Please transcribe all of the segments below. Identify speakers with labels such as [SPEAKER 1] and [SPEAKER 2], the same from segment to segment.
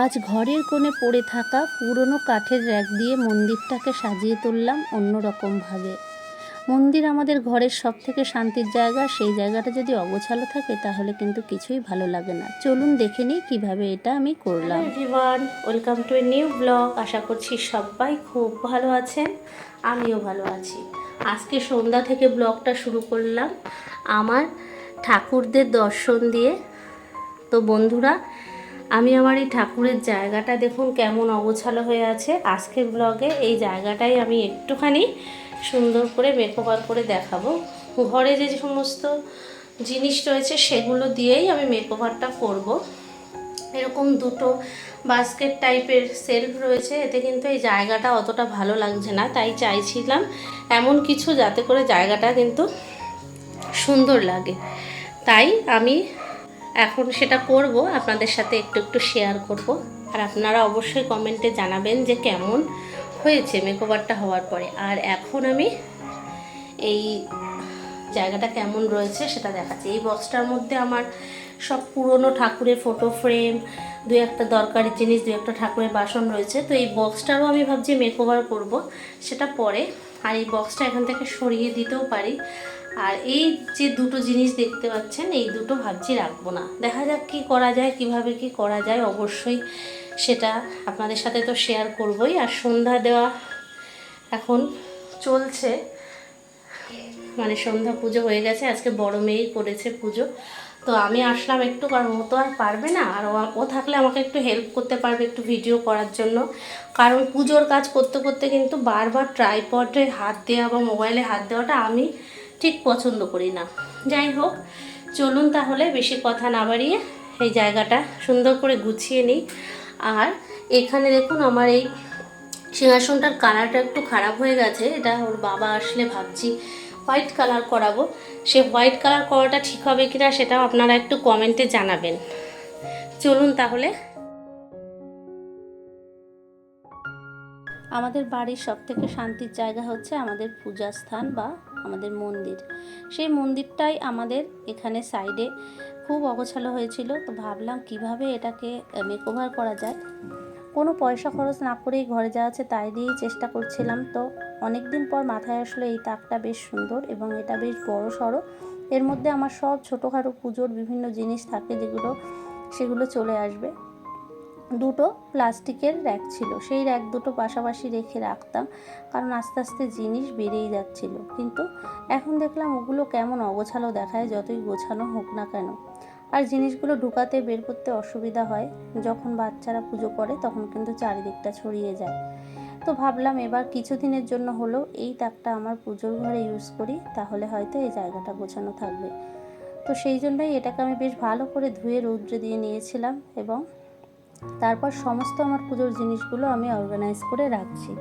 [SPEAKER 1] আজ ঘরের কোণে পড়ে থাকা পুরনো কাঠের র্যাক দিয়ে মন্দিরটাকে সাজিয়ে তুললাম অন্যরকমভাবে। মন্দির আমাদের ঘরের সব থেকে শান্তির জায়গা, সেই জায়গাটা যদি অগোছালো থাকে তাহলে কিন্তু কিছুই ভালো লাগে না। চলুন দেখে নিই কীভাবে এটা আমি করলাম। Everyone welcome to a new blog আশা করছি সবাই খুব ভালো আছেন, আমিও ভালো আছি। আজকে সন্ধ্যা থেকে ব্লগটা শুরু করলাম। আমার ঠাকুরদের দর্শন দিয়ে। তো বন্ধুরা আমি আমার এই ঠাকুরের জায়গাটা দেখুন কেমন অগোছালো হয়ে আছে। আজকের ব্লগে এই জায়গাটাই আমি একটুখানি সুন্দর করে মেকওভার করে দেখাবো। ঘরে যে সমস্ত জিনিস রয়েছে সেগুলো দিয়েই আমি মেকওভারটা করব। এরকম দুটো বাস্কেট টাইপের সেলফ রয়েছে, এতে কিন্তু এই জায়গাটা অতটা ভালো লাগছে না, তাই চাইছিলাম এমন কিছু যাতে করে জায়গাটা কিন্তু সুন্দর লাগে। তাই আমি এখন সেটা করব, আপনাদের সাথে একটু একটু শেয়ার করব। আর আপনারা অবশ্যই কমেন্টে জানাবেন যে কেমন হয়েছে মেকওভারটা হওয়ার পরে। আর এখন আমি এই জায়গাটা কেমন রয়েছে সেটা দেখাচ্ছি। এই বক্সটার মধ্যে আমার সব পুরনো ঠাকুরের ফটো ফ্রেম দু একটা দরকারি জিনিস দু একটা ঠাকুরের বাসন রয়েছে। তো এই বক্সটারও আমি ভাবছি মেকওভার করব। সেটা পরে আর এই বক্সটা এখান থেকে সরিয়ে দিতেও পারি। আর এই যে দুটো জিনিস দেখতে পাচ্ছেন, এই দুটো ভাবছি রাখব না। দেখা যাক কি করা যায়, কীভাবে কি করা যায়, অবশ্যই সেটা আপনাদের সাথে তো শেয়ার করবই। আর সন্ধ্যা দেওয়া এখন চলছে। মানে সন্ধ্যা পুজো হয়ে গেছে, আজকে বড় মেয়েই করেছে পুজো। তো আমি আসলাম একটু, কারণ ও তো আর পারবে না। আর ও- থাকলে আমাকে একটু হেল্প করতে পারবে একটু ভিডিও করার জন্য। কারণ পুজোর কাজ করতে করতে কিন্তু বারবার ট্রাইপডে হাত দেওয়া বা মোবাইলে হাত দেওয়াটা আমি ঠিক পছন্দ করি না। যাই হোক, চলুন তাহলে বেশি কথা না বাড়িয়ে এই জায়গাটা সুন্দর করে গুছিয়ে নিই। আর এখানে দেখুন আমার এই সিংহাসনটার কালারটা একটু খারাপ হয়ে গেছে। এটা ওর বাবা আসলে ভাবছি হোয়াইট কালার করাবো। সে হোয়াইট কালার করাটা ঠিক হবে কিনা সেটাও আপনারা একটু কমেন্টে জানাবেন। চলুন তাহলে। আমাদের বাড়ির সব থেকে শান্তির জায়গা হচ্ছে আমাদের পূজা স্থান বা আমাদের মন্দির। সেই মন্দিরটাই আমাদের এখানে সাইডে খুব অগোছালো হয়েছিল। তো ভাবলাম কীভাবে এটাকে মেকওভার করা যায়? কোনো পয়সা খরচ না করেই ঘরে যা আছে তাই দিয়েই চেষ্টা করছিলাম। তো অনেক দিন পর মাথায় আসলো এই তাকটা বেশ সুন্দর এবং এটা বেশ বড় সড়ো। এর মধ্যে আমার সব ছোটোখাটো পুজোর বিভিন্ন জিনিস থাকে যেগুলো, সেগুলো চলে আসবে। দুটো প্লাস্টিকের র্যাক ছিল, সেই র্যাক দুটো পাশাপাশি রেখে রাখতাম কারণ আস্তে আস্তে জিনিস বেড়েই যাচ্ছিল। কিন্তু এখন দেখলাম ওগুলো কেমন অগোছালো দেখায়, যতই গোছানো হোক না কেন। আর জিনিসগুলো ঢুকাতে বের করতে অসুবিধা হয়। যখন বাচ্চারা পুজো করে, তখন কিন্তু চারিদিকটা ছড়িয়ে যায়। তো ভাবলাম এবার কিছুদিনের জন্য হলো, এই তাকটা আমার পুজোর ঘরে ইউজ করি, তাহলে হয়তো এই জায়গাটা গোছানো থাকবে। তো সেই জন্যই এটাকে আমি বেশ ভালো করে ধুয়ে রৌদ্রে দিয়ে নিয়েছিলাম এবং তারপর সমস্ত আমার পুজোর জিনিসগুলো আমি অর্গানাইজ করে রাখছি।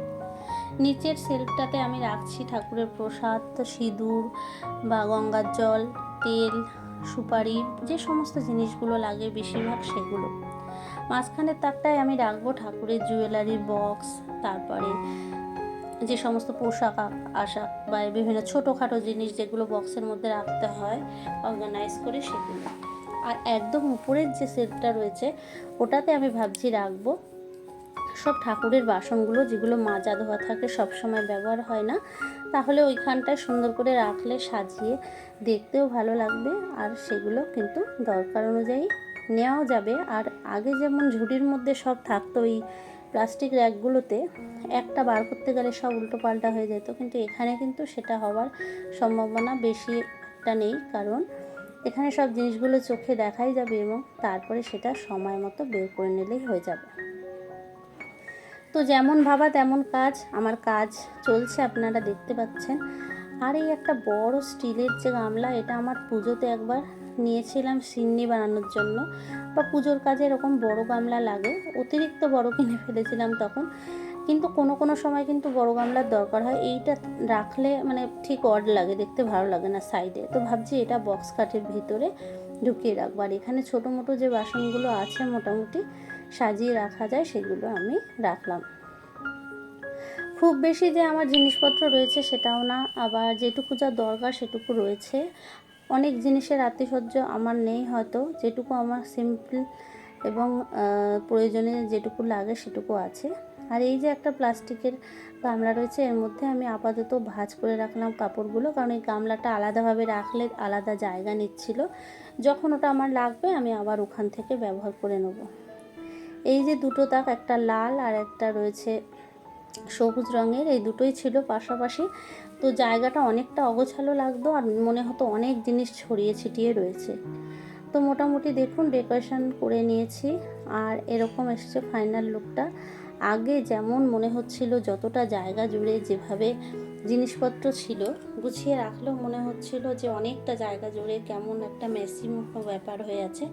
[SPEAKER 1] নিচের সেলফটাতে আমি রাখছি ঠাকুরের প্রসাদ, সিঁদুর বা গঙ্গার জল, তেল সুপারি, যে সমস্ত জিনিসগুলো লাগে বেশিরভাগ সেগুলো। মাঝখানের তাকটায় আমি রাখব ঠাকুরের জুয়েলারি বক্স তারপরে যে সমস্ত পোশাক আশাক বা বিভিন্ন ছোটোখাটো জিনিস যেগুলো বক্সের মধ্যে রাখতে হয় অর্গানাইজ করে সেগুলো। আর একদম উপরের যে সেলফটা রয়েছে, ওটাতে আমি ভাবছি রাখব সব ঠাকুরের বাসনগুলো যেগুলো মাজা ধোয়া থাকে সব সময় ব্যবহার হয় না। তাহলে ওইখানটায় সুন্দর করে রাখলে, সাজিয়ে দেখতেও ভালো লাগবে। আর সেগুলো কিন্তু দরকার অনুযায়ী নেওয়াও যাবে। আর আগে যেমন ঝুড়ির মধ্যে সব থাকতো ওই প্লাস্টিক র্যাকগুলোতে, একটা বার করতে গেলে সব উল্টো পাল্টা হয়ে যেত। কিন্তু এখানে কিন্তু সেটা হওয়ার সম্ভাবনা বেশি একটা নেই। কারণ এখানে সব জিনিসগুলো চোখে দেখাই যাবে এবং তারপরে সেটা সময় মতো বের করে নিলেই হয়ে যাবে। তো যেমন ভাবা তেমন কাজ, আমার কাজ চলছে, আপনারা দেখতে পাচ্ছেন। আর এই একটা বড় স্টিলের যে গামলা, এটা আমার পুজোতে একবার নিয়েছিলাম সিন্নি বানানোর জন্য। বা পুজোর কাজে এরকম বড় গামলা লাগে, অতিরিক্ত বড় কিনে ফেলেছিলাম তখন। কিন্তু কোনো কোনো সময় কিন্তু বড় গামলার দরকার হয়, এইটা রাখলে মানে ঠিক অড লাগে, দেখতে ভালো লাগে না সাইডে তো ভাবছি এটা বক্স কাঠের ভিতরে ঢুকিয়ে রাখব। আর এখানে ছোটো মোটো যে বাসনগুলো আছে মোটামুটি সাজিয়ে রাখা যায়, সেগুলো আমি রাখলাম। খুব বেশি যে আমার জিনিসপত্র রয়েছে সেটাও না, আবার যেটুকু যা দরকার সেটুকু রয়েছে। অনেক জিনিসের আত্মীয়সজ্জ আমার নেই হয়তো, যেটুকু আমার সিম্পল এবং প্রয়োজনে যেটুকু লাগে সেটুকু আছে। আর এই যে একটা প্লাস্টিকের গামলা রয়েছে, এর মধ্যে আমি আপাতত ভাঁজ করে রাখলাম কাপড়গুলো, কারণ এই গামলাটা আলাদাভাবে রাখলে আলাদা জায়গা নিচ্ছিল। যখন ওটা আমার লাগবে, আমি আবার ওখান থেকে ব্যবহার করে নেব। এই যে দুটো তাক একটা লাল আর একটা রয়েছে সবুজ রঙের, এই দুটোই ছিল পাশাপাশি। তো জায়গাটা অনেকটা অগোছালো লাগতো আর মনে হতো অনেক জিনিস ছড়িয়ে ছিটিয়ে রয়েছে। তো মোটামুটি দেখুন, ডেকোরেশন করে নিয়েছি আর এরকম এসেছে ফাইনাল লুকটা। আগে যেমন মনে হচ্ছিল, যতটা জায়গা জুড়ে যেভাবে জিনিসপত্র ছিল, গুছিয়ে রাখলেও মনে হচ্ছিল যে অনেকটা জায়গা জুড়ে কেমন একটা মেসি মতো ব্যাপার হয়ে আছে।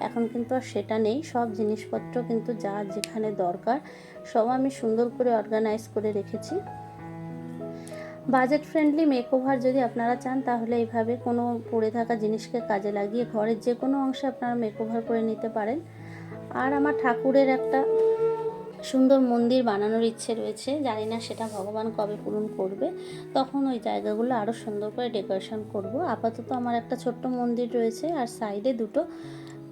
[SPEAKER 1] এখন কিন্তু আর সেটা নেই, সব জিনিসপত্র কিন্তু যা যেখানে দরকার, সব আমি সুন্দর করে অর্গানাইজ করে রেখেছি। বাজেট ফ্রেন্ডলি মেকওভার যদি আপনারা চান, তাহলে এইভাবে কোনো পড়ে থাকা জিনিসকে কাজে লাগিয়ে ঘরের যে কোনো অংশে আপনারা মেকওভার করে নিতে পারেন। আর আমার ঠাকুরের একটা সুন্দর মন্দির বানানোর ইচ্ছে রয়েছে। জানি না সেটা ভগবান কবে পূরণ করবে। তখন ওই জায়গাগুলো আরও সুন্দর করে ডেকোরেশন করব। আপাতত আমার একটা ছোট্ট মন্দির রয়েছে আর সাইডে দুটো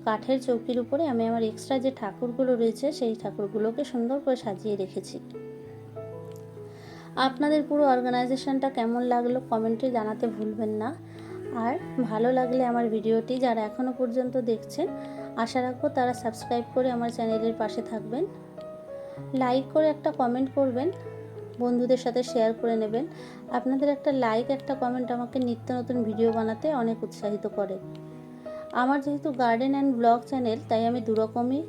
[SPEAKER 1] কাঠের চৌকির উপরে আমি আমার এক্সট্রা যে ঠাকুরগুলো রয়েছে সেই ঠাকুরগুলোকে সুন্দর করে সাজিয়ে রেখেছি। আপনাদের পুরো অর্গানাইজেশনটা কেমন লাগল কমেন্টে জানাতে ভুলবেন না। আর ভালো লাগলে আমার ভিডিওটি যারা এখনও পর্যন্ত দেখছেন, আশা রাখব তারা সাবস্ক্রাইব করে আমার চ্যানেলের পাশে থাকবেন। লাইক করে একটা কমেন্ট করবেন, বন্ধুদের সাথে শেয়ার করে নেবেন। আপনাদের একটা লাইক একটা কমেন্ট আমাকে নিত্য নতুন ভিডিও বানাতে অনেক উৎসাহিত করে। আমার যেহেতু গার্ডেন অ্যান্ড ব্লগ চ্যানেল তাই আমি দুরকমই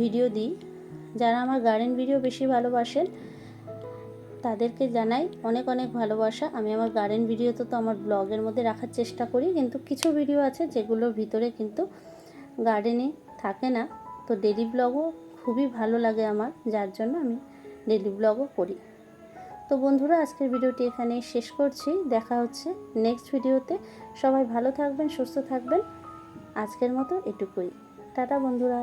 [SPEAKER 1] ভিডিও দিই। যারা আমার গার্ডেন ভিডিও বেশি ভালোবাসেন, তাদেরকে জানাই অনেক অনেক ভালোবাসা। আমি আমার গার্ডেন ভিডিও তো তো আমার ব্লগের মধ্যে রাখার চেষ্টা করি, কিন্তু কিছু ভিডিও আছে যেগুলোর ভিতরে কিন্তু গার্ডেনে থাকে না। তো ডেলি ব্লগও খুবই ভালো লাগে আমার, যার জন্য আমি ডেলি ব্লগও করি। তো বন্ধুরা, আজকের ভিডিওটি এখানেই শেষ করছি। দেখা হচ্ছে নেক্সট ভিডিওতে সবাই ভালো থাকবেন, সুস্থ থাকবেন। আজকের মতো এটুকুই। টাটা বন্ধুরা।